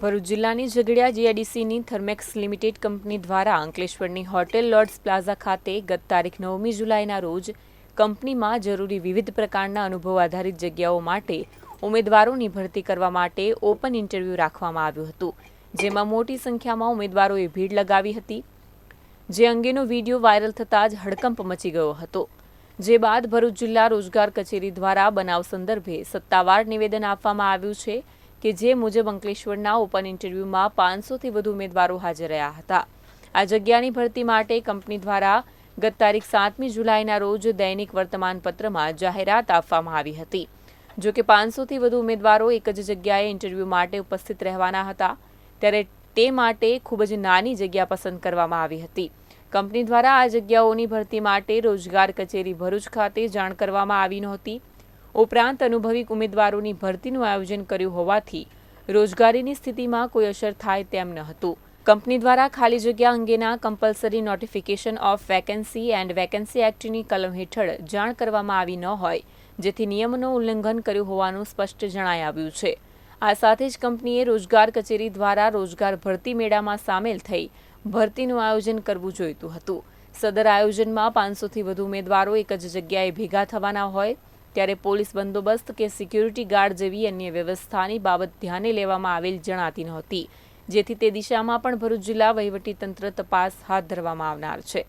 ભરૂચ જિલ્લાની ઝઘડિયા જીઆઈડીસીની Thermax limited company દ્વારા અંકલેશ્વરની હોટેલ લોર્ડ્સ પ્લાઝા ખાતે ગત તારીખ નવમી જુલાઈના રોજ કંપનીમાં જરૂરી વિવિધ પ્રકારના અનુભવ આધારિત જગ્યાઓ માટે ઉમેદવારોની ભરતી કરવા માટે ઓપન ઇન્ટરવ્યૂ રાખવામાં આવ્યું હતું, જેમાં મોટી સંખ્યામાં ઉમેદવારોએ ભીડ લગાવી હતી, જે અંગેનો વીડિયો વાયરલ થતાં જ હડકંપ મચી ગયો હતો. જે બાદ ભરૂચ જિલ્લા રોજગાર કચેરી દ્વારા બનાવ સંદર્ભે સત્તાવાર નિવેદન આપવામાં આવ્યું છે કે જે મુજબ અંકલેશ્વરના ઓપન ઇન્ટરવ્યૂમાં પાંચસોથી વધુ ઉમેદવારો હાજર રહ્યા હતા. આ જગ્યાની ભરતી માટે કંપની દ્વારા ગત તારીખ સાતમી જુલાઈના રોજ દૈનિક વર્તમાનપત્રમાં જાહેરાત આપવામાં આવી હતી. જો કે પાંચસોથી વધુ ઉમેદવારો એક જ જગ્યાએ ઇન્ટરવ્યૂ માટે ઉપસ્થિત રહેવાના હતા, ત્યારે તે માટે ખૂબ જ નાની જગ્યા પસંદ કરવામાં આવી હતી. કંપની દ્વારા આ જગ્યાઓની ભરતી માટે રોજગાર કચેરી ભરૂચ ખાતે જાણ કરવામાં આવી નહોતી. ઉપરાંત અનુભવી ઉમેદવારોની ભરતીનું આયોજન કર્યું હોવાથી રોજગારીની સ્થિતિમાં કોઈ અસર થાય તેમ ન હતું. કંપની દ્વારા ખાલી જગ્યા અંગેના compulsory notification of vacancy and vacancy એક્ટની કલમ હેઠળ જાણ કરવામાં આવી ન હોય, જેથી નિયમનું ઉલ્લંઘન કર્યું હોવાનું સ્પષ્ટ જણાઈ આવ્યું છે. આ સાથે જ કંપનીએ રોજગાર કચેરી દ્વારા રોજગાર ભરતી મેળામાં સામેલ થઈ ભરતીનું આયોજન કરવું જોઈતું હતું. સદર આયોજનમાં પાંચસોથી વધુ ઉમેદવારો એક જ જગ્યાએ ભેગા થવાના હોય ત્યારે પોલીસ બંદોબસ્ત કે સિક્યુરિટી ગાર્ડ જેવી અન્ય વ્યવસ્થાની બાબત ધ્યાને લેવામાં આવેલ જણાતી નહોતી. જેથી તે દિશામાં પણ ભરૂચ જિલ્લા વહીવટીતંત્ર તપાસ હાથ ધરવામાં આવનાર છે.